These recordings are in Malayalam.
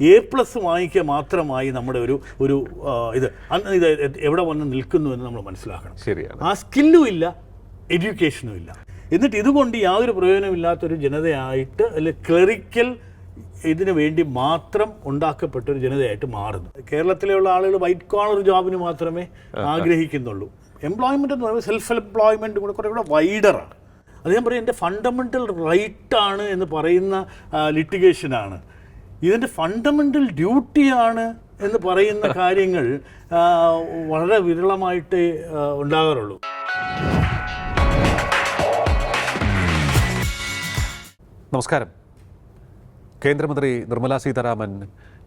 എ പ്ലസ് വാങ്ങിക്കുക മാത്രമായി നമ്മുടെ ഒരു ഒരു ഇത് ഇത് എവിടെ വന്ന് നിൽക്കുന്നു എന്ന് നമ്മൾ മനസ്സിലാക്കണം. ശരിയാണ്. ആ സ്കില്ലും ഇല്ല എഡ്യൂക്കേഷനും ഇല്ല. എന്നിട്ട് ഇതുകൊണ്ട് യാതൊരു പ്രയോജനമില്ലാത്തൊരു ജനതയായിട്ട് അല്ലെ ക്ലറിക്കൽ ഇതിനു വേണ്ടി മാത്രം ഉണ്ടാക്കപ്പെട്ട ഒരു ജനതയായിട്ട് മാറുന്നു. കേരളത്തിലുള്ള ആളുകൾ വൈറ്റ് കോളർ ജോബിന് മാത്രമേ ആഗ്രഹിക്കുന്നുള്ളൂ. എംപ്ലോയ്മെന്റ് എന്ന് പറയുമ്പോൾ സെൽഫ് എംപ്ലോയ്മെന്റ് കൂടെ കുറേ കൂടെ വൈഡറാണ് അത് ഞാൻ പറയും എന്റെ ഫണ്ടമെന്റൽ റൈറ്റാണ് എന്ന് പറയുന്ന ലിറ്റിഗേഷനാണ് ഇതിന്റെ ഫണ്ടമെന്റൽ ഡ്യൂട്ടിയാണ് എന്ന് പറയുന്ന കാര്യങ്ങൾ വളരെ വിരളമായിട്ട് ഉണ്ടാകാറുള്ളൂ. നമസ്കാരം. കേന്ദ്രമന്ത്രി നിർമ്മല സീതാരാമൻ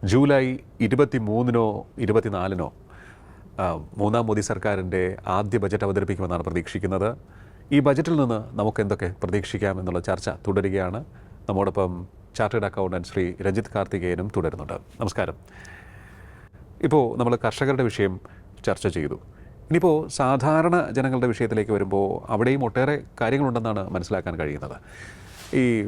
ജൂലൈ ഇരുപത്തി മൂന്നിനോ ഇരുപത്തിനാലിനോ മൂന്നാം മോദി സർക്കാരിന്റെ ആദ്യ ബജറ്റ് അവതരിപ്പിക്കുമെന്നാണ് പ്രതീക്ഷിക്കുന്നത്. ഈ ബജറ്റിൽ നിന്ന് നമുക്ക് എന്തൊക്കെ പ്രതീക്ഷിക്കാം എന്നുള്ള ചർച്ച തുടരുകയാണ്. നമ്മോടൊപ്പം ചാർട്ടേഡ് അക്കൗണ്ടന്റ് ശ്രീ രഞ്ജിത്ത് കാർത്തികേയനും തുടരുന്നുണ്ട്. നമസ്കാരം. ഇപ്പോൾ നമ്മൾ കർഷകരുടെ വിഷയം ചർച്ച ചെയ്തു. ഇനിയിപ്പോൾ സാധാരണ ജനങ്ങളുടെ വിഷയത്തിലേക്ക് വരുമ്പോൾ അവിടെയും ഒട്ടേറെ കാര്യങ്ങളുണ്ടെന്നാണ് മനസ്സിലാക്കാൻ കഴിയുന്നത്. ഈ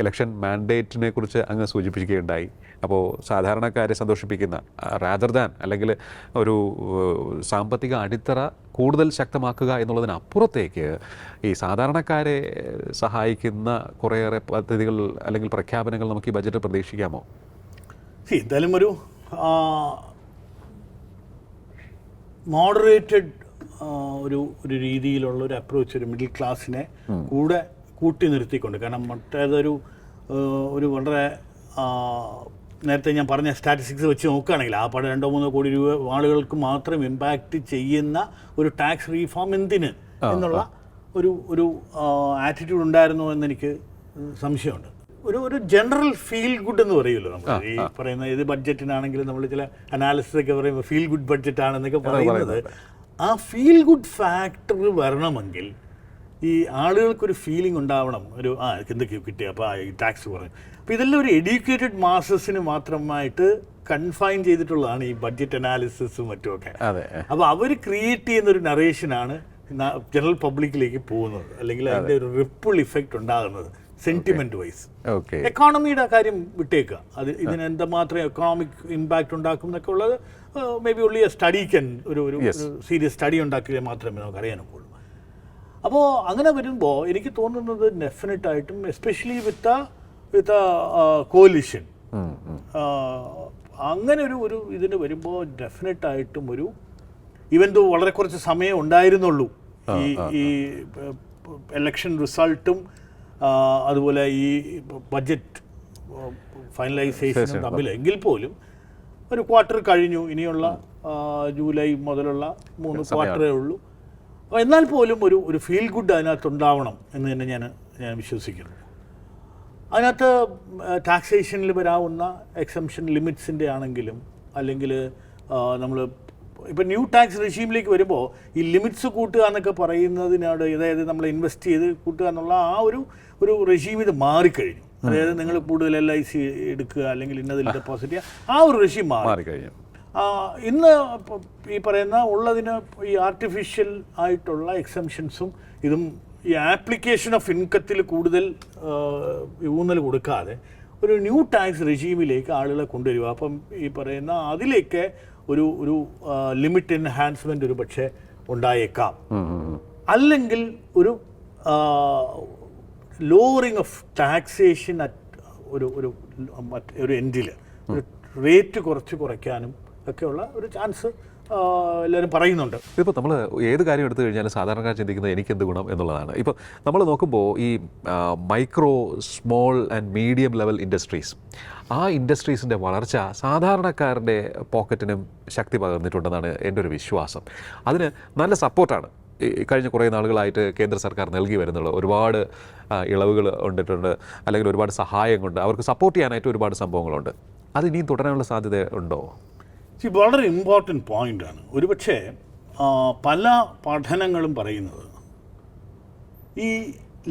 ഇലക്ഷൻ മാൻഡേറ്റിനെ കുറിച്ച് അങ്ങ് സൂചിപ്പിക്കുകയുണ്ടായി. അപ്പോൾ സാധാരണക്കാരെ സന്തോഷിപ്പിക്കുന്ന റാദർ ദാൻ അല്ലെങ്കിൽ ഒരു സാമ്പത്തിക അടിത്തറ കൂടുതൽ ശക്തമാക്കുക എന്നുള്ളതിനപ്പുറത്തേക്ക് ഈ സാധാരണക്കാരെ സഹായിക്കുന്ന കുറേയേറെ പദ്ധതികൾ അല്ലെങ്കിൽ പ്രഖ്യാപനങ്ങൾ നമുക്ക് ഈ ബജറ്റ് പ്രതീക്ഷിക്കാമോ? എന്തായാലും ഒരു മോഡറേറ്റഡ് ഒരു ഒരു രീതിയിലുള്ള ഒരു അപ്രോച്ച് ഒരു മിഡിൽ ക്ലാസ്സിനെ കൂടെ കൂട്ടി നിർത്തിക്കൊണ്ട്. കാരണം മറ്റേതൊരു ഒരു വളരെ നേരത്തെ ഞാൻ പറഞ്ഞ സ്റ്റാറ്റിസ്റ്റിക്സ് വെച്ച് നോക്കുകയാണെങ്കിൽ ആ പടം രണ്ടോ മൂന്നോ കോടി രൂപ ആളുകൾക്ക് മാത്രം ഇമ്പാക്റ്റ് ചെയ്യുന്ന ഒരു ടാക്സ് റീഫോം എന്തിന് എന്നുള്ള ഒരു ഒരു ആറ്റിറ്റ്യൂഡ് ഉണ്ടായിരുന്നു എന്നെനിക്ക് സംശയമുണ്ട്. ഒരു ഒരു ജനറൽ ഫീൽ ഗുഡ് എന്ന് പറയുമല്ലോ നമ്മൾ. ഈ പറയുന്ന ഏത് ബഡ്ജറ്റിനാണെങ്കിലും നമ്മൾ ചില അനാലിസിസ് ഒക്കെ പറയുമ്പോൾ ഫീൽ ഗുഡ് ബഡ്ജറ്റ് ആണെന്നൊക്കെ പറയുന്നത്. ആ ഫീൽ ഗുഡ് ഫാക്ടർ വരണമെങ്കിൽ ഈ ആളുകൾക്കൊരു ഫീലിംഗ് ഉണ്ടാവണം. ഒരു ആ എന്തൊക്കെയോ കിട്ടി. അപ്പോൾ ഈ ടാക്സ് കുറയും അപ്പോൾ ഇതെല്ലാം ഒരു എഡ്യൂക്കേറ്റഡ് മാസസിന് മാത്രമായിട്ട് കൺഫൈൻ ചെയ്തിട്ടുള്ളതാണ് ഈ ബഡ്ജറ്റ് അനാലിസിസും മറ്റുമൊക്കെ. അതെ. അപ്പോൾ അവർ ക്രിയേറ്റ് ചെയ്യുന്ന ഒരു നറേഷനാണ് ജനറൽ പബ്ലിക്കിലേക്ക് പോകുന്നത്. അല്ലെങ്കിൽ അതിന്റെ ഒരു റിപ്പിൾ ഇഫക്റ്റ് ഉണ്ടാകുന്നത് സെന്റിമെന്റ് വൈസ് എക്കോണമിയുടെ കാര്യം വിട്ടേക്കുക. അത് ഇതിന് എന്തുമാത്രം എക്കണോമിക് ഇമ്പാക്റ്റ് ഉണ്ടാക്കും എന്നൊക്കെ ഉള്ളത് മേ ബി ഉള്ളി സ്റ്റഡി കൻ ഒരു ഒരു സീരിയസ് സ്റ്റഡി ഉണ്ടാക്കിയാൽ മാത്രമേ നമുക്ക് അറിയാനൊക്കുള്ളൂ അപ്പോൾ അങ്ങനെ വരുമ്പോൾ എനിക്ക് തോന്നുന്നത് ഡെഫിനറ്റ് ആയിട്ടും എസ്പെഷ്യലി വിത്ത് വിത്ത് കോലിഷൻ അങ്ങനെ ഒരു ഒരു ഇതിന് വരുമ്പോൾ ഡെഫിനറ്റ് ആയിട്ടും ഒരു ഇവൻ ദോ വളരെ കുറച്ച് സമയം ഉണ്ടായിരുന്നുള്ളൂ. ഈ ഈ എലക്ഷൻ റിസൾട്ടും അതുപോലെ ഈ ബഡ്ജറ്റ് ഫൈനലൈസേഷനും തമ്മിൽ എങ്കിൽ പോലും ഒരു ക്വാർട്ടർ കഴിഞ്ഞു. ഇനിയുള്ള ജൂലൈ മുതലുള്ള മൂന്ന് ക്വാർട്ടറേ ഉള്ളൂ. എന്നാൽ പോലും ഒരു ഒരു ഫീൽ ഗുഡ് അതിനകത്ത് ഉണ്ടാവണം എന്ന് തന്നെ ഞാൻ ഞാൻ വിശ്വസിക്കുന്നു. അതിനകത്ത് ടാക്സേഷനിൽ വരാവുന്ന എക്സംഷൻ ലിമിറ്റ്സിന്റെ ആണെങ്കിലും അല്ലെങ്കിൽ നമ്മൾ ഇപ്പം ന്യൂ ടാക്സ് റെഷീമിലേക്ക് വരുമ്പോൾ ഈ ലിമിറ്റ്സ് കൂട്ടുക എന്നൊക്കെ പറയുന്നതിനോട് അതായത് നമ്മൾ ഇൻവെസ്റ്റ് ചെയ്ത് കൂട്ടുക എന്നുള്ള ആ ഒരു ഒരു റെഷീം ഇത് മാറിക്കഴിഞ്ഞു. അതായത് നിങ്ങൾ കൂടുതൽ എൽ ഐ സി എടുക്കുക അല്ലെങ്കിൽ ഇന്നതിൽ ഡെപ്പോസിറ്റ് ചെയ്യുക ആ ഒരു റെഷീം മാറി. കഴിഞ്ഞു ഇന്ന് ഈ പറയുന്ന ഉള്ളതിന് ഈ ആർട്ടിഫിഷ്യൽ ആയിട്ടുള്ള എക്സംഷൻസും ഇതും ഈ ആപ്ലിക്കേഷൻ ഓഫ് ഇൻകത്തിൽ കൂടുതൽ ഊന്നൽ കൊടുക്കാതെ ഒരു ന്യൂ ടാക്സ് റെജീമിലേക്ക് ആളുകളെ കൊണ്ടുവരിക. അപ്പം ഈ പറയുന്ന അതിലേക്ക് ഒരു ഒരു ലിമിറ്റ് എൻഹാൻസ്മെന്റ് ഒരു പക്ഷേ ഉണ്ടായേക്കാം. അല്ലെങ്കിൽ ഒരു ലോവറിങ് ഓഫ് ടാക്സേഷൻ അറ്റ് ഒരു ഒരു മറ്റ് ഒരു എൻഡിൽ ഒരു റേറ്റ് കുറച്ച് കുറയ്ക്കാനും ഒക്കെയുള്ള ഒരു ചാൻസ് എല്ലാവരും പറയുന്നുണ്ട്. ഇപ്പോൾ നമ്മൾ ഏത് കാര്യം എടുത്തു കഴിഞ്ഞാലും സാധാരണക്കാർ ചിന്തിക്കുന്നത് എനിക്ക് എന്ത് ഗുണം എന്നുള്ളതാണ്. ഇപ്പോൾ നമ്മൾ നോക്കുമ്പോൾ ഈ micro small and medium level industries ആ ഇൻഡസ്ട്രീസിന്റെ വളർച്ച സാധാരണക്കാരന്റെ പോക്കറ്റിനും ശക്തി പകർന്നിട്ടുണ്ടെന്നാണ് എന്റെ ഒരു വിശ്വാസം. അതിന് നല്ല സപ്പോർട്ടാണ്. കഴിഞ്ഞ കുറേ നാളുകളായിട്ട് കേന്ദ്ര സർക്കാർ നൽകി വരുന്നുള്ളൂ ഒരുപാട് ഇളവുകൾ ഉണ്ടിട്ടുണ്ട് അല്ലെങ്കിൽ ഒരുപാട് സഹായം കൊണ്ട് അവർക്ക് സപ്പോർട്ട് ചെയ്യാനായിട്ട് ഒരുപാട് സംഭവങ്ങളുണ്ട്. അത് ഇനിയും തുടരാനുള്ള സാധ്യത ഉണ്ടോ? See, വളരെ ഇമ്പോർട്ടന്റ് പോയിന്റാണ് ഒരുപക്ഷെ പല പഠനങ്ങളും പറയുന്നത് ഈ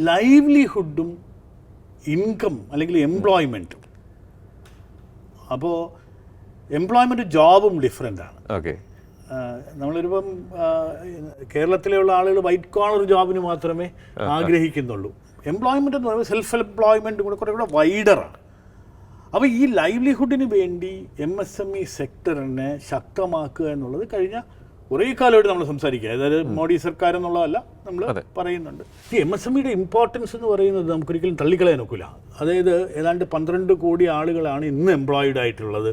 ലൈവ്ലിഹുഡും ഇൻകം അല്ലെങ്കിൽ എംപ്ലോയ്മെന്റും അപ്പോൾ എംപ്ലോയ്മെന്റ് ജോബും ഡിഫറെന്റ് ആണ്. ഓക്കെ നമ്മളിപ്പം കേരളത്തിലുള്ള ആളുകൾ വൈറ്റ് കോളർ ജോബിന് മാത്രമേ ആഗ്രഹിക്കുന്നുള്ളൂ. എംപ്ലോയ്മെന്റ് എന്ന് പറയുമ്പോൾ സെൽഫ് എംപ്ലോയ്മെന്റ് കൂടെ കുറേ കൂടെ വൈഡറാണ് അപ്പോൾ ഈ ലൈവ്ലിഹുഡിന് വേണ്ടി എം എസ് എം ഇ സെക്ടറിനെ ശക്തമാക്കുക എന്നുള്ളത് കഴിഞ്ഞ കുറേ കാലമായിട്ട് നമ്മൾ സംസാരിക്കുക. അതായത് മോഡി സർക്കാർ എന്നുള്ളതല്ല നമ്മൾ. പറയുന്നുണ്ട്. ഈ എം എസ് എം ഇയുടെ ഇമ്പോർട്ടൻസ് എന്ന് പറയുന്നത് നമുക്കൊരിക്കലും തള്ളിക്കളയാൻ ഒക്കില്ല. അതായത് ഏതാണ്ട് പന്ത്രണ്ട് കോടി ആളുകളാണ് ഇന്ന് എംപ്ലോയിഡ് ആയിട്ടുള്ളത്.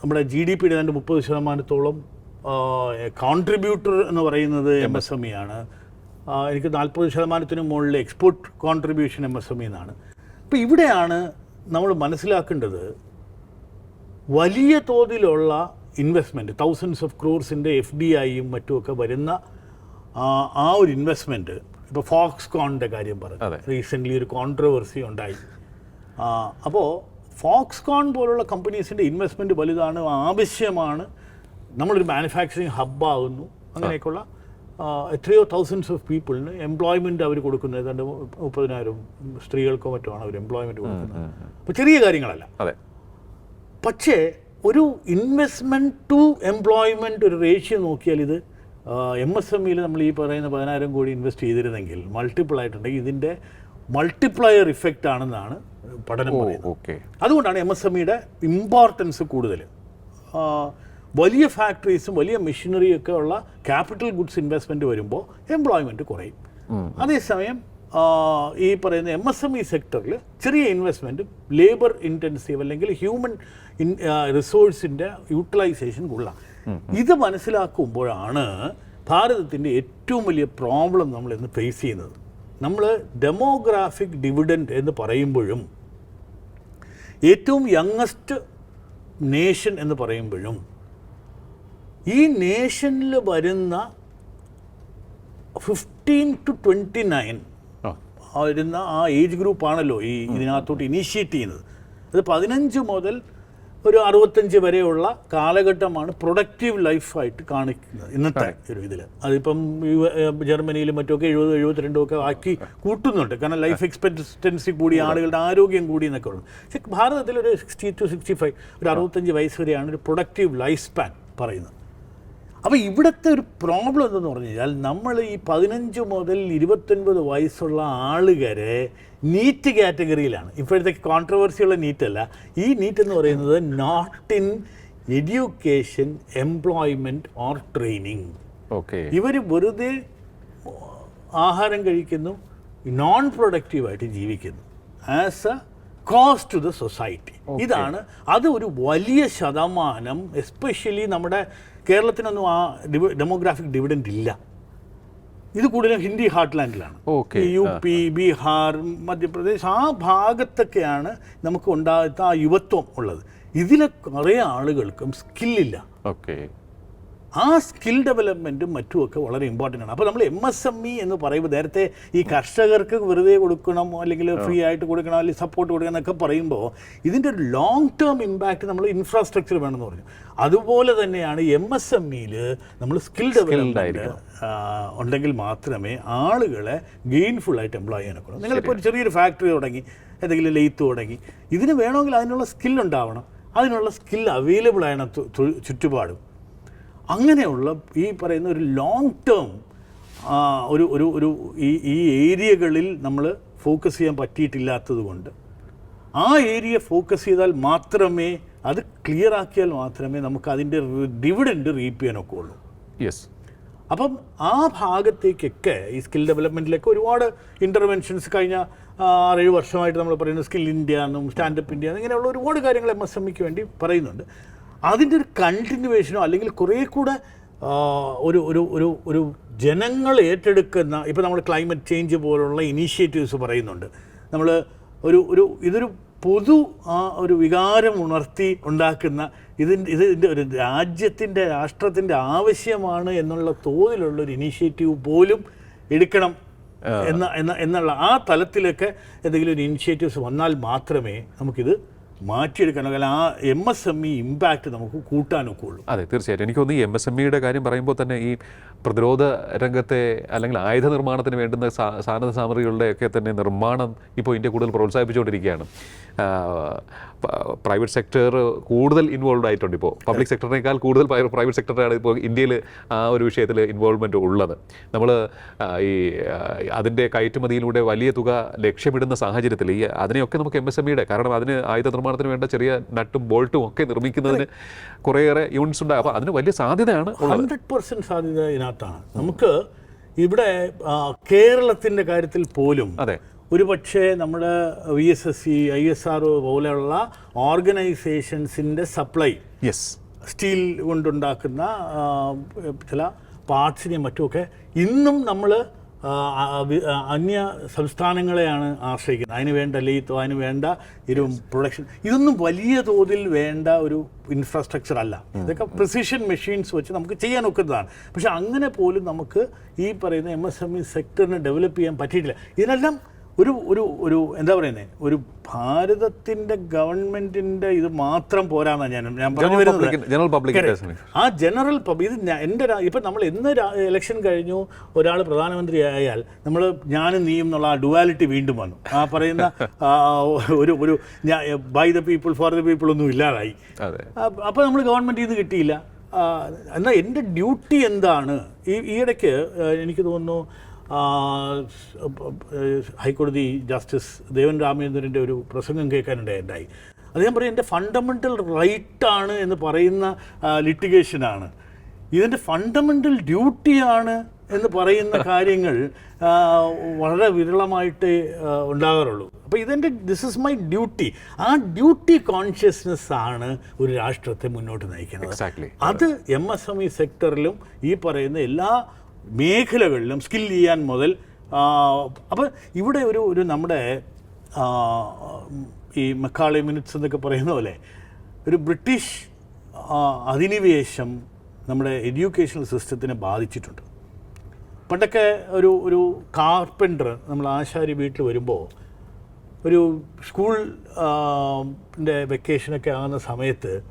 നമ്മുടെ ജി ഡി പിയുടെ ഏതാണ്ട് മുപ്പത് ശതമാനത്തോളം കോൺട്രിബ്യൂട്ടർ എന്ന് പറയുന്നത് എം എസ് എം ഇ ആണ്. എനിക്ക് നാൽപ്പത് ശതമാനത്തിന് മുകളിൽ export contribution M S M E എന്നാണ് അപ്പോൾ ഇവിടെയാണ് നമ്മൾ മനസ്സിലാക്കേണ്ടത് വലിയ തോതിലുള്ള ഇൻവെസ്റ്റ്മെന്റ് തൗസൻഡ്സ് ഓഫ് ക്രോർസിന്റെ എഫ് ഡി ഐയും മറ്റുമൊക്കെ വരുന്ന ആ, ഒരു ഇൻവെസ്റ്റ്മെന്റ് ഇപ്പോൾ ഫോക്സ്കോണിന്റെ കാര്യം. പറഞ്ഞു. റീസെന്റ്ലി ഒരു കോൺട്രവേഴ്സി ഉണ്ടായി. അപ്പോൾ ഫോക്സ്കോൺ പോലുള്ള കമ്പനീസിന്റെ ഇൻവെസ്റ്റ്മെന്റ് വലുതാണ് ആവശ്യമാണ്. നമ്മളൊരു മാനുഫാക്ചറിങ് ഹബ്ബാകുന്നു അങ്ങനെയൊക്കെയുള്ള എത്രയോ തൗസൻഡ്സ് ഓഫ് പീപ്പിളിന് എംപ്ലോയ്മെന്റ് അവർ കൊടുക്കുന്നത് ഏതാണ്ട് മുപ്പതിനായിരം സ്ത്രീകൾക്കോ മറ്റോ ആണ് അവർ എംപ്ലോയ്മെന്റ് കൊടുക്കുന്നത്. അപ്പോൾ ചെറിയ കാര്യങ്ങളല്ല. അതെ. പക്ഷേ ഒരു ഇൻവെസ്റ്റ്മെന്റ് ടു എംപ്ലോയ്മെന്റ് ഒരു റേഷ്യോ നോക്കിയാൽ ഇത് എം എസ് എം ഇയിൽ നമ്മൾ ഈ പറയുന്ന പതിനായിരം കോടി ഇൻവെസ്റ്റ് ചെയ്തിരുന്നെങ്കിൽ മൾട്ടിപ്പിൾ ആയിട്ടുണ്ടെങ്കിൽ ഇതിന്റെ മൾട്ടിപ്ലയർ ഇഫക്റ്റ് ആണെന്നാണ് പഠനം പറയുന്നത്. ഓക്കെ. അതുകൊണ്ടാണ് എം എസ് എം ഇയുടെ ഇമ്പോർട്ടൻസ് കൂടുതൽ വലിയ ഫാക്ടറീസും വലിയ മെഷീനറിയൊക്കെ ഉള്ള ക്യാപിറ്റൽ ഗുഡ്സ് ഇൻവെസ്റ്റ്മെന്റ് വരുമ്പോൾ എംപ്ലോയ്മെന്റ് കുറയും. അതേസമയം ഈ പറയുന്ന എം എസ് എം ഇ സെക്ടറിൽ ചെറിയ ഇൻവെസ്റ്റ്മെന്റും ലേബർ ഇന്റൻസീവ് അല്ലെങ്കിൽ ഹ്യൂമൻ റിസോഴ്സിന്റെ യൂട്ടിലൈസേഷൻ കൊള്ളാം. ഇത് മനസ്സിലാക്കുമ്പോഴാണ് ഭാരതത്തിന്റെ ഏറ്റവും വലിയ പ്രോബ്ലം നമ്മൾ ഇന്ന് ഫേസ് ചെയ്യുന്നത്. നമ്മൾ ഡെമോഗ്രാഫിക് ഡിവിഡൻഡ് എന്ന് പറയുമ്പോഴും ഏറ്റവും യങ്ങസ്റ്റ് നേഷൻ എന്ന് പറയുമ്പോഴും ഈ നേഷനിൽ വരുന്ന ഫിഫ്റ്റീൻ ടു ട്വന്റി നയൻ വരുന്ന ആ ഏജ് ഗ്രൂപ്പാണല്ലോ ഈ ഇതിനകത്തോട്ട് ഇനീഷ്യേറ്റ് ചെയ്യുന്നത്. അത് പതിനഞ്ച് മുതൽ ഒരു അറുപത്തഞ്ച് വരെയുള്ള കാലഘട്ടമാണ് പ്രൊഡക്റ്റീവ് ലൈഫായിട്ട് കാണിക്കുന്നത് ഇന്നത്തെ ഒരു ഇതിൽ അതിപ്പം ജർമ്മനിയിലും മറ്റൊക്കെ എഴുപത് എഴുപത്തിരണ്ടും ഒക്കെ ആക്കി കൂട്ടുന്നുണ്ട്. കാരണം ലൈഫ് എക്സ്പെക്ടൻസി കൂടി ആളുകളുടെ ആരോഗ്യം കൂടി എന്നൊക്കെ ഉള്ളത്. പക്ഷേ ഭാരതത്തിൽ ഒരു സിക്സ്റ്റി ടു സിക്സ്റ്റി ഫൈവ് ഒരു അറുപത്തഞ്ച് വയസ്സ് വരെയാണ് ഒരു പ്രൊഡക്റ്റീവ് ലൈഫ് സ്പാൻ പറയുന്നത്. അപ്പോൾ ഇവിടുത്തെ ഒരു പ്രോബ്ലം എന്തെന്ന് പറഞ്ഞു കഴിഞ്ഞാൽ നമ്മൾ ഈ പതിനഞ്ച് മുതൽ ഇരുപത്തൊൻപത് വയസ്സുള്ള ആളുകളെ നീറ്റ് കാറ്റഗറിയിലാണ് ഇപ്പോഴത്തെ കോൺട്രവേഴ്സിയുള്ള നീറ്റല്ല ഈ നീറ്റ് എന്ന് പറയുന്നത് not in education employment or training okay ഇവർ വെറുതെ ആഹാരം കഴിക്കുന്നു നോൺ പ്രൊഡക്റ്റീവായിട്ട് ജീവിക്കുന്നു. As a cost to the society ഇതാണ് അത് ഒരു വലിയ ശതമാനം എസ്പെഷ്യലി നമ്മുടെ കേരളത്തിനൊന്നും ആ ഡെമോഗ്രാഫിക് ഡിവിഡൻഡ് ഇല്ല. ഇത് കൂടുതലും ഹിന്ദി ഹാർട്ട് ലാൻഡിലാണ് ഈ യു പി ബീഹാർ മധ്യപ്രദേശ് ആ ഭാഗത്തൊക്കെയാണ് നമുക്ക് ഉണ്ടാകുന്ന ആ യുവത്വം ഉള്ളത്. ഇതിലെ കുറേ ആളുകൾക്കും സ്കില്ലില്ല ഓക്കെ ആ സ്കിൽ ഡെവലപ്മെന്റും മറ്റുമൊക്കെ വളരെ ഇമ്പോർട്ടന്റ് ആണ്. അപ്പോൾ നമ്മൾ എം എസ് എം ഇ എന്ന് പറയുമ്പോൾ നേരത്തെ ഈ കർഷകർക്ക് വെറുതെ കൊടുക്കണം അല്ലെങ്കിൽ ഫ്രീ ആയിട്ട് കൊടുക്കണം അല്ലെങ്കിൽ സപ്പോർട്ട് കൊടുക്കണം എന്നൊക്കെ പറയുമ്പോൾ ഇതിന്റെ ഒരു ലോങ് ടേം ഇമ്പാക്റ്റ് നമ്മൾ ഇൻഫ്രാസ്ട്രക്ചർ വേണമെന്ന് പറഞ്ഞു. അതുപോലെ തന്നെയാണ് എം എസ് എം ഇയിൽ നമ്മൾ സ്കിൽ ഡെവലപ്മെന്റ് ഉണ്ടെങ്കിൽ മാത്രമേ ആളുകളെ ഗെയിൻഫുൾ ആയിട്ട് എംപ്ലോയ് ചെയ്യാനൊക്കെ നിങ്ങളിപ്പോൾ ഒരു ചെറിയൊരു ഫാക്ടറി തുടങ്ങി എന്തെങ്കിലും ലെയ്ത്ത് തുടങ്ങി ഇതിന് വേണമെങ്കിൽ അതിനുള്ള സ്കിൽ ഉണ്ടാവണം. അതിനുള്ള സ്കിൽ അവൈലബിൾ തു- ചുറ്റുപാടും. അങ്ങനെയുള്ള ഈ പറയുന്ന ഒരു ലോങ് ടേം ഒരു ഒരു ഒരു ഈ ഈ ഏരിയകളിൽ നമ്മൾ ഫോക്കസ് ചെയ്യാൻ പറ്റിയിട്ടില്ലാത്തത് കൊണ്ട്. ആ ഏരിയ ഫോക്കസ് ചെയ്താൽ മാത്രമേ അത് ക്ലിയർ ആക്കിയാൽ മാത്രമേ നമുക്ക് അതിന്റെ ഡിവിഡൻഡ് റീപ്പ് ചെയ്യാനൊക്കെ ഉള്ളൂ. യെസ് അപ്പം ആ ഭാഗത്തേക്കൊക്കെ ഈ സ്കിൽ ഡെവലപ്മെന്റിലേക്ക് ഒരുപാട് ഇന്റർവെൻഷൻസ് കഴിഞ്ഞ ആറേഴ് വർഷമായിട്ട് നമ്മൾ പറയുന്നത് സ്കിൽ ഇന്ത്യ എന്നും സ്റ്റാൻഡപ്പ് ഇന്ത്യ എന്നും ഇങ്ങനെയുള്ള ഒരുപാട് കാര്യങ്ങൾ എം എസ് എം ഇക്ക് വേണ്ടി പറയുന്നുണ്ട്. അതിന്റെ ഒരു കണ്ടിന്യൂവേഷനോ അല്ലെങ്കിൽ കുറേ കൂടെ ഒരു ഒരു ഒരു ഒരു ജനങ്ങൾ ഏറ്റെടുക്കുന്ന ഇപ്പോൾ നമ്മൾ ക്ലൈമറ്റ് ചേഞ്ച് പോലുള്ള ഇനീഷ്യേറ്റീവ്സ് പറയുന്നുണ്ട്. നമ്മൾ ഒരു ഒരു ഇതൊരു പൊതു ആ ഒരു വികാരം ഉണർത്തി ഉണ്ടാക്കുന്ന ഇതിന്റെ ഇതിന്റെ ഒരു രാജ്യത്തിന്റെ രാഷ്ട്രത്തിന്റെ ആവശ്യമാണ് എന്നുള്ള തോതിലുള്ള ഒരു ഇനീഷ്യേറ്റീവ് പോലും എടുക്കണം എന്ന എന്ന എന്നുള്ള ആ തലത്തിലൊക്കെ എന്തെങ്കിലും ഒരു ഇനീഷ്യേറ്റീവ്സ് വന്നാൽ മാത്രമേ നമുക്കിത് മാറ്റിയെടുക്കാൻ അല്ലെങ്കിൽ ആ M S M E impact നമുക്ക് കൂട്ടാനൊക്കെ ഉള്ളൂ. അതെ തീർച്ചയായിട്ടും. എനിക്ക് ഈ എം എസ് എം ഇയുടെ കാര്യം പറയുമ്പോൾ തന്നെ ഈ പ്രതിരോധ രംഗത്തെ അല്ലെങ്കിൽ ആയുധ നിർമ്മാണത്തിന് വേണ്ടുന്ന സാധന സാമഗ്രികളുടെ ഒക്കെ തന്നെ നിർമ്മാണം ഇപ്പോൾ ഇന്ത്യ കൂടുതൽ പ്രോത്സാഹിപ്പിച്ചുകൊണ്ടിരിക്കുകയാണ്. പ്രൈവറ്റ് സെക്ടർ കൂടുതൽ ഇൻവോൾവ് ആയിട്ടുണ്ട് ഇപ്പോൾ. പബ്ലിക് സെക്ടറിനേക്കാൾ കൂടുതൽ പ്രൈവറ്റ് സെക്ടറാണ് ഇപ്പോൾ ഇന്ത്യയിൽ ആ ഒരു വിഷയത്തിൽ ഇൻവോൾവ്മെന്റ് ഉള്ളത്. നമ്മൾ ഈ അതിന്റെ കയറ്റുമതിയിലൂടെ വലിയ തുക ലക്ഷ്യമിടുന്ന സാഹചര്യത്തിൽ ഈ അതിനെയൊക്കെ നമുക്ക് എം എസ് എം ഇയുടെ കാരണം അതിന് ആയുധ നിർമ്മാണത്തിന് വേണ്ട ചെറിയ നട്ടും ബോൾട്ടും ഒക്കെ നിർമ്മിക്കുന്നതിന് കുറേയേറെ യൂണിറ്റ്സ് ഉണ്ടാകും അപ്പോൾ അതിന് വലിയ സാധ്യതയാണ് ഹൺഡ്രഡ് പെർസെന്റ് സാധ്യത ഇതിനകത്താണ് നമുക്ക് ഇവിടെ കേരളത്തിന്റെ കേരളത്തിന്റെ കാര്യത്തിൽ പോലും അതെ. ഒരു പക്ഷേ നമ്മുടെ V S S C I S R പോലെയുള്ള ഓർഗനൈസേഷൻസിന്റെ സപ്ലൈ യെസ് സ്റ്റീൽ കൊണ്ടുണ്ടാക്കുന്ന ചില പാർട്സിനെയും മറ്റുമൊക്കെ ഇന്നും നമ്മൾ അന്യ സംസ്ഥാനങ്ങളെയാണ് ആശ്രയിക്കുന്നത്. അതിന് വേണ്ട ലെയ്ത്തോ അതിന് വേണ്ട ഒരു പ്രൊഡക്ഷൻ. ഇതൊന്നും വലിയ തോതിൽ വേണ്ട ഒരു ഇൻഫ്രാസ്ട്രക്ചർ അല്ല. ഇതൊക്കെ പ്രിസിഷൻ മെഷീൻസ് വെച്ച് നമുക്ക് ചെയ്യാൻ ഒക്കുന്നതാണ്. പക്ഷെ അങ്ങനെ പോലും നമുക്ക് ഈ പറയുന്ന എം എസ് എം ഇ സെക്ടറിനെ ഡെവലപ്പ് ചെയ്യാൻ പറ്റിയിട്ടില്ല. ഇതിനെല്ലാം ഒരു ഒരു ഒരു എന്താ പറയുന്നത് ഒരു ഭാരതത്തിന്റെ ഗവൺമെന്റിന്റെ ഇത് മാത്രം പോരാന്നാണ് ഞാൻ ഞാൻ പറഞ്ഞു വരുന്നത്. ജനറൽ പബ്ലിക് ആ ജനറൽ ഇത് എന്റെ എന്റെ ഇപ്പം നമ്മൾ എന്ന് ഇലക്ഷൻ കഴിഞ്ഞു ഒരാൾ പ്രധാനമന്ത്രി ആയാൽ നമ്മൾ ഞാനും നീയും എന്നുള്ള ആ ഡുവാലിറ്റി വീണ്ടും വന്നു. ആ പറയുന്ന ഒരു ഒരു by the people for the people ഒന്നും ഇല്ലാതായി. അപ്പോൾ നമ്മൾ ഗവൺമെന്റ് ഇത് കിട്ടിയില്ല. എന്നാൽ എന്റെ ഡ്യൂട്ടി എന്താണ്? ഈ ഈയിടയ്ക്ക് എനിക്ക് തോന്നുന്നു ഹൈക്കോടതി ജസ്റ്റിസ് ദേവൻ രാമചന്ദ്രന്റെ ഒരു പ്രസംഗം കേൾക്കാനുണ്ടായി. അദ്ദേഹം പറയും എന്റെ ഫണ്ടമെന്റൽ റൈറ്റാണ് എന്ന് പറയുന്ന ലിറ്റിഗേഷനാണ് ഇതിന്റെ ഫണ്ടമെന്റൽ ഡ്യൂട്ടിയാണ് എന്ന് പറയുന്ന കാര്യങ്ങൾ വളരെ വിരളമായിട്ട് ഉണ്ടാകാറുള്ളൂ. അപ്പോൾ ഇതെന്റെ ദിസ് ഇസ് മൈ ഡ്യൂട്ടി ആ ഡ്യൂട്ടി കോൺഷ്യസ്നെസ് ആണ് ഒരു രാഷ്ട്രത്തെ മുന്നോട്ട് നയിക്കുന്നത്. അത് എം എസ് എം ഇ സെക്ടറിലും ഈ പറയുന്ന എല്ലാ മേഖലകളിലും സ്കിൽ ചെയ്യാൻ മുതൽ അപ്പോൾ ഇവിടെ ഒരു ഒരു നമ്മുടെ ഈ മെക്കാളി മിനിറ്റ്സ് എന്നൊക്കെ പറയുന്ന പോലെ ഒരു ബ്രിട്ടീഷ് അധിനിവേശം നമ്മുടെ എഡ്യൂക്കേഷണൽ സിസ്റ്റത്തിനെ ബാധിച്ചിട്ടുണ്ട്. പണ്ടൊക്കെ ഒരു ഒരു കാർപ്പന്റർ നമ്മൾ ആശാരി വീട്ടിൽ വരുമ്പോൾ ഒരു സ്കൂൾ വെക്കേഷനൊക്കെ ആകുന്ന സമയത്ത്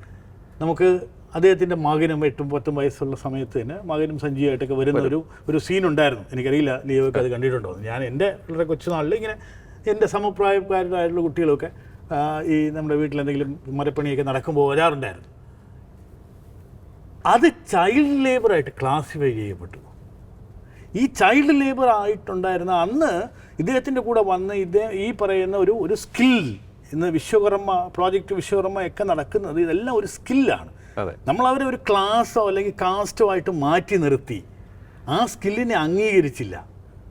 നമുക്ക് അദ്ദേഹത്തിന്റെ മകനും എട്ടും പത്തും വയസ്സുള്ള സമയത്ത് തന്നെ മകനും സഞ്ജീവായിട്ടൊക്കെ വരുന്ന ഒരു ഒരു സീൻ ഉണ്ടായിരുന്നു. എനിക്കറിയില്ല ലിയോയ്ക്ക് അത് കണ്ടിട്ടുണ്ടോ? ഞാൻ എന്റെ വളരെ കൊച്ചുനാളിൽ ഇങ്ങനെ എന്റെ സമപ്രായക്കാരായിട്ടുള്ള കുട്ടികളൊക്കെ ഈ നമ്മുടെ വീട്ടിൽ എന്തെങ്കിലും മരപ്പണിയൊക്കെ നടക്കുമ്പോൾ വരാറുണ്ടായിരുന്നു. അത് ചൈൽഡ് ലേബറായിട്ട് ക്ലാസിഫൈ ചെയ്യപ്പെട്ടു. ഈ ചൈൽഡ് ലേബർ ആയിട്ടുണ്ടായിരുന്ന അന്ന് ഇദ്ദേഹത്തിന്റെ കൂടെ വന്ന് ഇദ്ദേഹം ഈ പറയുന്ന ഒരു ഒരു സ്കിൽ ഇന്ന് വിശ്വകർമ്മ പ്രോജക്റ്റ് വിശ്വകർമ്മ ഒക്കെ നടക്കുന്നത് ഇതെല്ലാം ഒരു സ്കില്ലാണ് നമ്മൾ അവരെ ഒരു ക്ലാസ്സോ അല്ലെങ്കിൽ കാസ്റ്റോ ആയിട്ട് മാറ്റി നിർത്തി. ആ സ്കില്ലിനെ അംഗീകരിച്ചില്ല.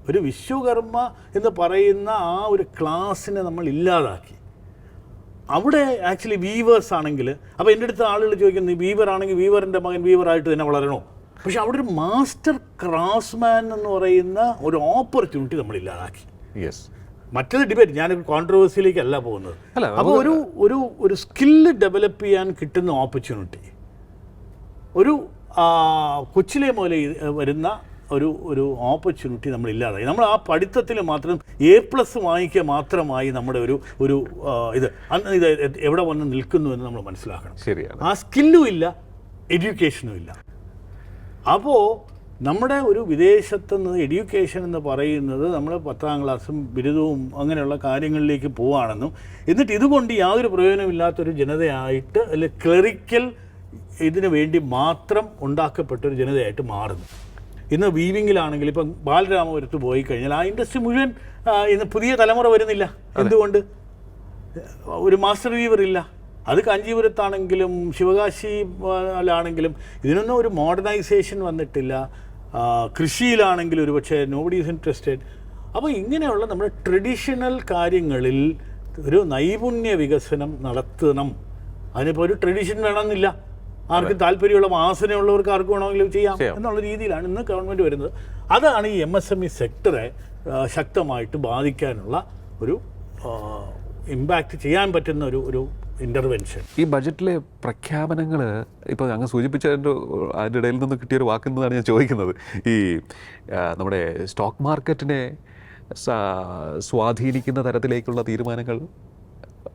ഒരു വിശ്വകർമ്മ എന്ന് പറയുന്ന ആ ഒരു ക്ലാസ്സിനെ നമ്മൾ ഇല്ലാതാക്കി. അവിടെ ആക്ച്വലി വീവേഴ്സ് ആണെങ്കിൽ അപ്പോൾ എന്റെ അടുത്ത് ആളുകൾ ചോദിക്കുന്നത് വീവർ ആണെങ്കിൽ വീവറിന്റെ മകൻ വീവറായിട്ട് തന്നെ വളരണോ? പക്ഷെ അവിടെ ഒരു മാസ്റ്റർ ക്രാഫ്റ്റ്സ്മാൻ എന്ന് പറയുന്ന ഒരു ഓപ്പർച്യൂണിറ്റി നമ്മൾ ഇല്ലാതാക്കി. യെസ് മറ്റൊരു ഡിബേറ്റ് ഞാനൊരു കോൺട്രവേഴ്സിയിലേക്കല്ല പോകുന്നത്. അപ്പോൾ ഒരു ഒരു ഒരു സ്കില്ല് ഡെവലപ്പ് ചെയ്യാൻ കിട്ടുന്ന ഓപ്പർച്യൂണിറ്റി ഒരു കൊച്ചിലെ മുതലേ വരുന്ന ഒരു ഒരു ഓപ്പർച്യൂണിറ്റി നമ്മൾ ഇല്ലാതായി നമ്മൾ ആ പഠിത്തത്തിൽ മാത്രം എ പ്ലസ് വാങ്ങിക്കുക മാത്രമായി നമ്മുടെ ഒരു ഒരു ഇത് അന്ന് ഇത് എവിടെ വന്ന് നിൽക്കുന്നു എന്ന് നമ്മൾ മനസ്സിലാക്കണം. ശരിയാണ്. ആ സ്കില്ലും ഇല്ല എഡ്യൂക്കേഷനും ഇല്ല. അപ്പോൾ നമ്മുടെ ഒരു വിദേശത്ത് നിന്ന് എഡ്യൂക്കേഷൻ എന്ന് പറയുന്നത് നമ്മൾ പത്താം ക്ലാസ്സും ബിരുദവും അങ്ങനെയുള്ള കാര്യങ്ങളിലേക്ക് പോവുകയാണെന്നും എന്നിട്ട് ഇതുകൊണ്ട് യാതൊരു പ്രയോജനമില്ലാത്തൊരു ജനതയായിട്ട് അല്ലെങ്കിൽ ക്ലറിക്കൽ ഇതിനു വേണ്ടി മാത്രം ഉണ്ടാക്കപ്പെട്ട ഒരു ജനതയായിട്ട് മാറുന്നു. ഇന്ന് വീവിങ്ങിലാണെങ്കിൽ ഇപ്പം ബാലരാമപുരത്ത് പോയി കഴിഞ്ഞാൽ ആ ഇൻഡസ്ട്രി മുഴുവൻ ഇന്ന് പുതിയ തലമുറ വരുന്നില്ല. എന്തുകൊണ്ട്? ഒരു മാസ്റ്റർ വീവർ ഇല്ല. അത് കാഞ്ചീപുരത്താണെങ്കിലും ശിവകാശിയിലാണെങ്കിലും ഇതിനൊന്നും ഒരു മോഡേണൈസേഷൻ വന്നിട്ടില്ല. കൃഷിയിലാണെങ്കിലും ഒരു പക്ഷേ നോബഡി ഈസ് ഇൻട്രസ്റ്റഡ് അപ്പോൾ ഇങ്ങനെയുള്ള നമ്മുടെ ട്രഡീഷണൽ കാര്യങ്ങളിൽ ഒരു നൈപുണ്യ വികസനം നടത്തണം. അതിനിപ്പോൾ ഒരു ട്രഡീഷൻ വേണമെന്നില്ല. ആർക്കും താല്പര്യമുള്ള വാസനയുള്ളവർക്ക് ആർക്ക് വേണമെങ്കിലും ചെയ്യാം. എന്നുള്ള രീതിയിലാണ് ഇന്ന് ഗവൺമെന്റ് വരുന്നത്. അതാണ് ഈ എം എസ് എം ഇ സെക്ടറെ ശക്തമായിട്ട് ബാധിക്കാനുള്ള ഒരു ഇമ്പാക്റ്റ് ചെയ്യാൻ പറ്റുന്ന ഒരു ഒരു ഇന്റർവെൻഷൻ ഈ ബജറ്റിലെ പ്രഖ്യാപനങ്ങൾ ഇപ്പോൾ അങ്ങ് സൂചിപ്പിച്ചതിന്റെ അതിന്റെ ഇടയിൽ നിന്ന് കിട്ടിയൊരു വാക്കുന്നതാണ് ഞാൻ ചോദിക്കുന്നത്. ഈ നമ്മുടെ സ്റ്റോക്ക് മാർക്കറ്റിനെ സ്വാധീനിക്കുന്ന തരത്തിലേക്കുള്ള തീരുമാനങ്ങൾ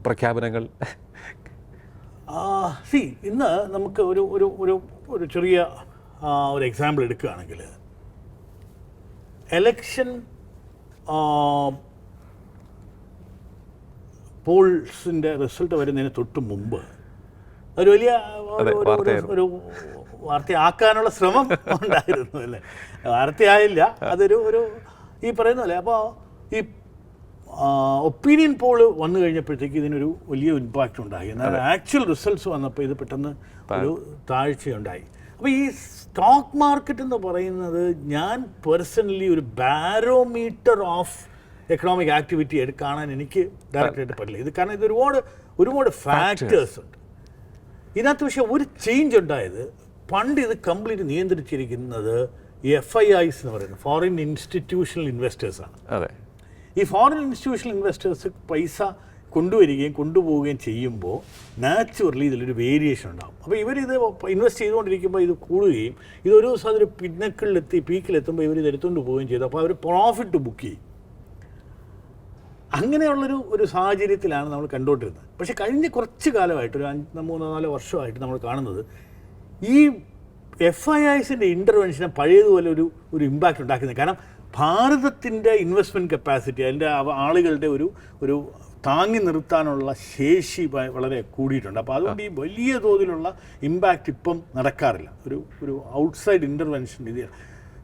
പ്രഖ്യാപനങ്ങൾ സി ഇന്ന് നമുക്ക് ഒരു ഒരു ഒരു ഒരു ചെറിയ ഒരു എക്സാമ്പിൾ എടുക്കുകയാണെങ്കിൽ എലക്ഷൻ പോൾസിന്റെ റിസൾട്ട് വരുന്നതിന് തൊട്ട് മുമ്പ് ഒരു വലിയ ഒരു- വാർത്തയാക്കാനുള്ള ശ്രമം ഉണ്ടായിരുന്നു അല്ലേ? വാർത്തയായില്ല. അതൊരു ഒരു ഈ പറയുന്ന പോലെ അപ്പോൾ ഈ ഒപ്പീനിയൻ പോൾ വന്നു കഴിഞ്ഞപ്പോഴത്തേക്ക് ഇതിനൊരു വലിയ ഇമ്പാക്റ്റ് ഉണ്ടായി. എന്നാൽ ആക്ച്വൽ റിസൾട്ട്സ് വന്നപ്പോൾ ഇത് പെട്ടെന്ന് ഒരു താഴ്ചയുണ്ടായി. അപ്പോൾ ഈ സ്റ്റോക്ക് മാർക്കറ്റ് എന്ന് പറയുന്നത് ഞാൻ പേഴ്സണലി ഒരു ബാരോമീറ്റർ ഓഫ് എക്കണോമിക് ആക്ടിവിറ്റി എടുക്കാൻ കാണാൻ എനിക്ക് ഡയറക്റ്റായിട്ട് പറ്റില്ല. ഇത് കാരണം ഇത് ഒരുപാട് ഒരുപാട് ഫാക്ടേഴ്സ് ഉണ്ട്. ഇതിനകത്ത് പക്ഷേ ഒരു ചേഞ്ച് ഉണ്ടായത് പണ്ട് ഇത് കംപ്ലീറ്റ് നിയന്ത്രിച്ചിരിക്കുന്നത് എഫ് ഐ ഐസ് എന്ന് പറയുന്നത്. ഫോറിൻ ഇൻസ്റ്റിറ്റ്യൂഷണൽ ഇൻവെസ്റ്റേഴ്സാണ് അതെ. ഈ ഫോറിൻ ഇൻസ്റ്റിറ്റ്യൂഷണൽ ഇൻവെസ്റ്റേഴ്സ് പൈസ കൊണ്ടുവരികയും കൊണ്ടുപോവുകയും ചെയ്യുമ്പോൾ നാച്ചുറലി ഇതിലൊരു വേരിയേഷൻ ഉണ്ടാകും അപ്പോൾ ഇവരിത് ഇൻവെസ്റ്റ് ചെയ്തുകൊണ്ടിരിക്കുമ്പോൾ ഇത് കൂടുകയും ഇത് ഒരു ദിവസം അതൊരു പിന്നക്കിലെത്തി പീക്കിലെത്തുമ്പോൾ ഇവർ ഇത് എടുത്തുകൊണ്ട് പോവുകയും ചെയ്തു. അപ്പോൾ അവർ പ്രോഫിറ്റ് ബുക്ക് ചെയ്യും. അങ്ങനെയുള്ളൊരു ഒരു സാഹചര്യത്തിലാണ് നമ്മൾ കണ്ടുകൊണ്ടിരുന്നത്. പക്ഷേ കഴിഞ്ഞ കുറച്ച് കാലമായിട്ട് ഒരു അഞ്ച് മൂന്നോ നാലോ വർഷമായിട്ട് നമ്മൾ കാണുന്നത് ഈ എഫ് ഐ ഐസിന്റെ ഇന്റർവെൻഷനെ പഴയതുപോലെ ഒരു ഒരു ഇമ്പാക്റ്റ് ഉണ്ടാക്കുന്നത് കാരണം ഭാരതത്തിന്റെ ഇൻവെസ്റ്റ്മെന്റ് കപ്പാസിറ്റി അതിന്റെ ആളുകളുടെ ഒരു ഒരു താങ്ങി നിർത്താനുള്ള ശേഷി വളരെ കൂടിയിട്ടുണ്ട്. അപ്പോൾ അതുകൊണ്ട് ഈ വലിയ തോതിലുള്ള ഇമ്പാക്റ്റ് ഇപ്പം നടക്കാറില്ല. ഒരു ഒരു ഔട്ട്സൈഡ് ഇന്റർവെൻഷൻ ഇത്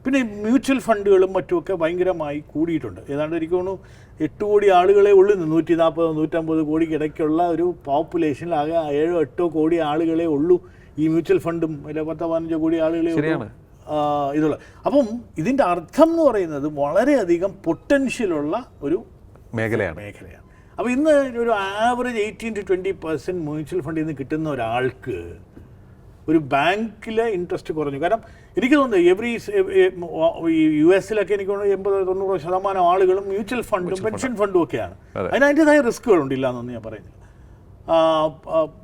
പിന്നെ മ്യൂച്വൽ ഫണ്ടുകളും മറ്റുമൊക്കെ ഭയങ്കരമായി കൂടിയിട്ടുണ്ട്. ഏതാണ്ട് എനിക്ക് തോന്നുന്നു എട്ട് കോടി ആളുകളെ ഉള്ളൂ. നൂറ്റി നാൽപ്പത് നൂറ്റമ്പത് കോടിക്ക് ഇടയ്ക്കുള്ള ഒരു പോപ്പുലേഷനിൽ ആകെ ഏഴോ എട്ടോ കോടി ആളുകളെ ഉള്ളൂ ഈ മ്യൂച്വൽ ഫണ്ടും അല്ലെ പത്തോ പതിനഞ്ചോ കോടി ആളുകളെ ഉള്ളൂ. ഇതുള്ള. അപ്പം ഇതിന്റെ അർത്ഥം എന്ന് പറയുന്നത് വളരെയധികം പൊട്ടൻഷ്യലുള്ള ഒരു മേഖലയാണ്. മേഖലയാണ്. അപ്പോൾ ഇന്ന് ഒരു average eighteen to twenty percent mutual ഫണ്ടിൽ നിന്ന് കിട്ടുന്ന ഒരാൾക്ക് ഒരു ബാങ്കിലെ ഇൻട്രസ്റ്റ് കുറഞ്ഞു. കാരണം എനിക്ക് തോന്നുന്നു എവറി ഈ യു എസിലൊക്കെ എനിക്ക് തോന്നുന്നു എൺപത് തൊണ്ണൂറ് ശതമാനം ആളുകളും മ്യൂച്വൽ ഫണ്ടും പെൻഷൻ ഫണ്ടും ഒക്കെയാണ്. അതെ. അതിന് അതിന്റെതായ ഇല്ല എന്നൊന്നും ഞാൻ പറയുന്നില്ല.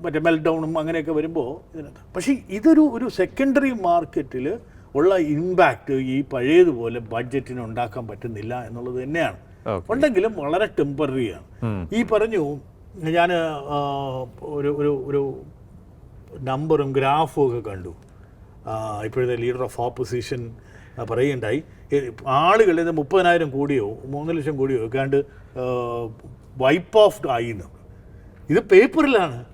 മറ്റേ മെൽഡൗണും അങ്ങനെയൊക്കെ വരുമ്പോൾ ഇതിനകത്ത്. പക്ഷേ ഇതൊരു ഒരു സെക്കൻഡറി മാർക്കറ്റിൽ ഉള്ള ഇമ്പാക്റ്റ് ഈ പഴയതുപോലെ ബഡ്ജറ്റിന് ഉണ്ടാക്കാൻ പറ്റുന്നില്ല എന്നുള്ളത് തന്നെയാണ്. ഉണ്ടെങ്കിലും വളരെ ടെമ്പററിയാണ് ഈ പറഞ്ഞു ഞാൻ ഒരു ഒരു ഒരു നമ്പറും ഗ്രാഫും ഒക്കെ കണ്ടു. ഇപ്പോഴത്തെ ലീഡർ ഓഫ് ഓപ്പോസിഷൻ പറയുകയുണ്ടായി. ആളുകൾ ഇത് മുപ്പതിനായിരം കോടിയോ മൂന്ന് ലക്ഷം കോടിയോ ഒക്കെയാണ്ട് വൈപ്പ് ഓഫ് ആയി ഇത് പേപ്പറിലാണ്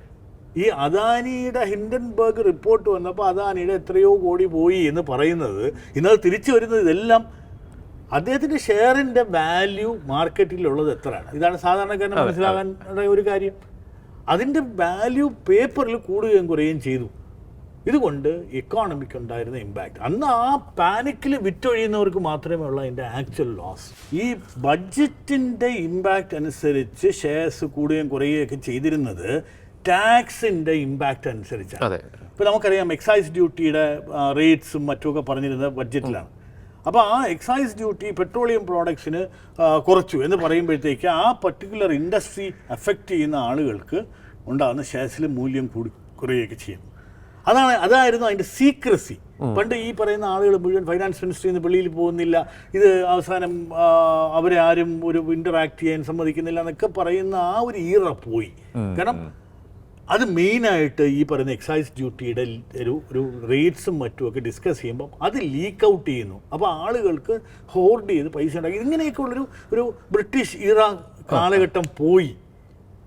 ഈ അദാനിയുടെ ഹിൻഡൻബർഗ് റിപ്പോർട്ട് വന്നപ്പോൾ അദാനിയുടെ എത്രയോ കോടി പോയി എന്ന് പറയുന്നത്. ഇന്നത് തിരിച്ചു വരുന്നത് ഇതെല്ലാം അദ്ദേഹത്തിന്റെ ഷെയറിന്റെ വാല്യൂ മാർക്കറ്റിലുള്ളത് എത്രയാണ്? ഇതാണ് സാധാരണക്കാരന് മനസ്സിലാകാൻ ഉള്ള ഒരു കാര്യം. അതിന്റെ വാല്യൂ പേപ്പറിൽ കൂടുകയും കുറയുകയും ചെയ്തു. ഇതുകൊണ്ട് എക്കോണമിക്ക് ഉണ്ടായിരുന്ന ഇമ്പാക്റ്റ് അന്ന് ആ പാനിക്കിൽ വിറ്റൊഴിയുന്നവർക്ക് മാത്രമേ ഉള്ളൂ അതിന്റെ ആക്ച്വൽ ലോസ് ഈ ബഡ്ജറ്റിന്റെ ഇമ്പാക്റ്റ് അനുസരിച്ച് ഷെയർസ് കൂടുകയും കുറയുകയൊക്കെ ചെയ്തിരുന്നത് ടാക്സിന്റെ ഇമ്പാക്റ്റ് അനുസരിച്ചാണ്. അതെ. ഇപ്പോൾ നമുക്കറിയാം എക്സൈസ് ഡ്യൂട്ടിയുടെ റേറ്റ്സും മറ്റുമൊക്കെ പറഞ്ഞിരുന്നത് ബഡ്ജറ്റിലാണ് അപ്പോൾ ആ എക്സൈസ് ഡ്യൂട്ടി പെട്രോളിയം പ്രോഡക്ട്സിന് കുറച്ചു എന്ന് പറയുമ്പോഴത്തേക്ക് ആ പർട്ടിക്കുലർ ഇൻഡസ്ട്രി അഫക്റ്റ് ചെയ്യുന്ന ആളുകൾക്ക് ഉണ്ടാകുന്ന ഷെയർസിൽ മൂല്യം കൂടി കുറയുകയൊക്കെ ചെയ്യും. അതാണ് അതായിരുന്നു അതിന്റെ സീക്രസി പണ്ട് ഈ പറയുന്ന ആളുകൾ മുഴുവൻ ഫൈനാൻസ് മിനിസ്ട്രിയിൽ നിന്ന് വെളിയിൽ പോകുന്നില്ല. ഇത് അവസാനം അവരെ ആരും ഒരു ഇന്ററാക്ട് ചെയ്യാൻ സമ്മതിക്കുന്നില്ല എന്നൊക്കെ പറയുന്ന ആ ഒരു ഈറ പോയി. കാരണം അത് മെയിനായിട്ട് ഈ പറയുന്ന എക്സൈസ് ഡ്യൂട്ടിയുടെ ഒരു ഒരു റേറ്റ്സും മറ്റുമൊക്കെ ഡിസ്കസ് ചെയ്യുമ്പോൾ അത് ലീക്ക് ഔട്ട് ചെയ്യുന്നു. അപ്പോൾ ആളുകൾക്ക് ഹോർഡ് ചെയ്ത് പൈസ ഉണ്ടാക്കി. ഇങ്ങനെയൊക്കെ ഉള്ളൊരു ഒരു ബ്രിട്ടീഷ് ഇറ കാലഘട്ടം പോയി.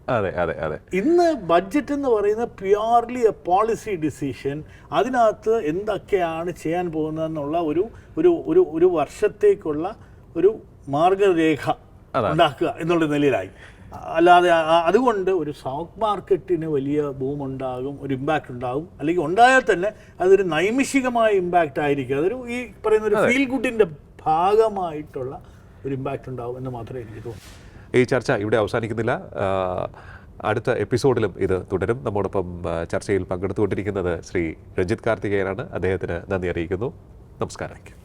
അതെ അതെ അതെ. ഇന്ന് ബഡ്ജറ്റ് എന്ന് പറയുന്ന പ്യുവർലി എ പോളിസി ഡിസിഷൻ അതിനകത്ത് എന്തൊക്കെയാണ് ചെയ്യാൻ പോകുന്നതെന്നുള്ള ഒരു ഒരു ഒരു ഒരു വർഷത്തേക്കുള്ള ഒരു മാർഗരേഖ ഉണ്ടാക്കുക എന്നുള്ള നിലയിലായി. അല്ലാതെ അതുകൊണ്ട് ഒരു സ്റ്റോക്ക് മാർക്കറ്റിന് വലിയ ബൂം ഉണ്ടാകും ഒരു ഇമ്പാക്റ്റ് ഉണ്ടാകും. അല്ലെങ്കിൽ ഉണ്ടായാൽ തന്നെ അതൊരു നൈമിഷികമായ ഇമ്പാക്റ്റ് ആയിരിക്കും. അതൊരു ഈ പറയുന്ന ഒരു ഫീൽ ഗുഡിന്റെ ഭാഗമായിട്ടുള്ള ഒരു ഇമ്പാക്റ്റ് ഉണ്ടാകും എന്ന് മാത്രമേ എനിക്ക് തോന്നുന്നു ഈ ചർച്ച ഇവിടെ അവസാനിക്കുന്നില്ല. അടുത്ത എപ്പിസോഡിലും ഇത് തുടരും. നമ്മോടൊപ്പം ചർച്ചയിൽ പങ്കെടുത്തുകൊണ്ടിരിക്കുന്നത് ശ്രീ രഞ്ജിത് കാർത്തികേയനാണ്. അദ്ദേഹത്തിന് നന്ദി അറിയിക്കുന്നു. നമസ്കാരം.